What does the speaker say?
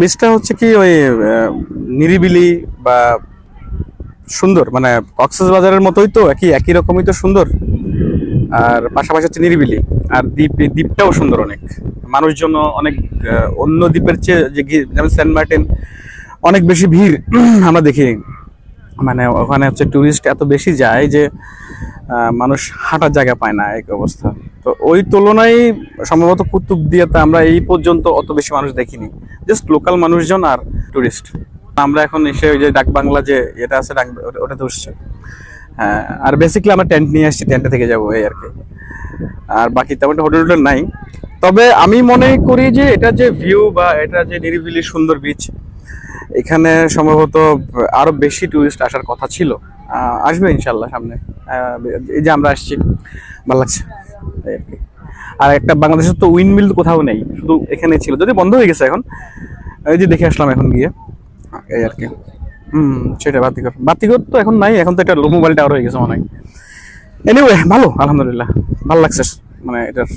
বীজটা হচ্ছে কি ওই নিরিবিলি বা সুন্দর মানে কক্সবাজারের মতোই তো, একই একই রকমই তো সুন্দর। আর পাশাপাশি হচ্ছে নিরিবিলি। আর দ্বীপ দ্বীপটাও সুন্দর অনেক। মানুষজন অনেক অন্য দ্বীপের চেয়ে যে যেমন সেন্ট মার্টিন অনেক বেশি ভিড় আমরা দেখি। মানে ওখানে হচ্ছে টুরিস্ট এত বেশি যায় যে মানুষ হাঁটার জায়গা পায় না এক অবস্থা। তো ওই তুলনায় সম্ভবত কুতুব দিয়াতে আমরা এই পর্যন্ত অত বেশি মানুষ দেখিনি। জাস্ট লোকাল মানুষজন আর টুরিস্ট আমরা এখন এসে ওই যে ডাক বাংলা যে এটা আছে, ডাক ওটা- ওটা ধরছে। হ্যাঁ আর বেসিক্যালি আমরা টেন্ট নিয়ে আসছি টেন্টে থেকে যাব এই আর কি। আর বাকি তেমন হোটেল টোটেল নাই। তবে আমি মনে করি যে এটা যে ভিউ বা এটা যে নিরিবিলি সুন্দর বিচ এখানে সম্ভবত আরও বেশি টুরিস্ট আসার কথা ছিল। আসবে ইনশাল্লাহ সামনে। এই যে আমরা আসছি, ভালো লাগছে। আর একটা বাংলাদেশের তো উইন্ড মিল কোথাও নেই, শুধু এখানে ছিল। যদি বন্ধ হয়ে গেছে এখন, এই যে দেখে আসলাম এখন গিয়ে। এই আর কি। হুম সেটা বাতিঘর। বাতিঘর তো এখন নাই, এখন তো এটা মোবাইল টাওয়ার হয়ে গেছে মনে হয়। এনিওয়ে ভালো, আলহামদুলিল্লাহ। ভালো লাগছে মানে এটার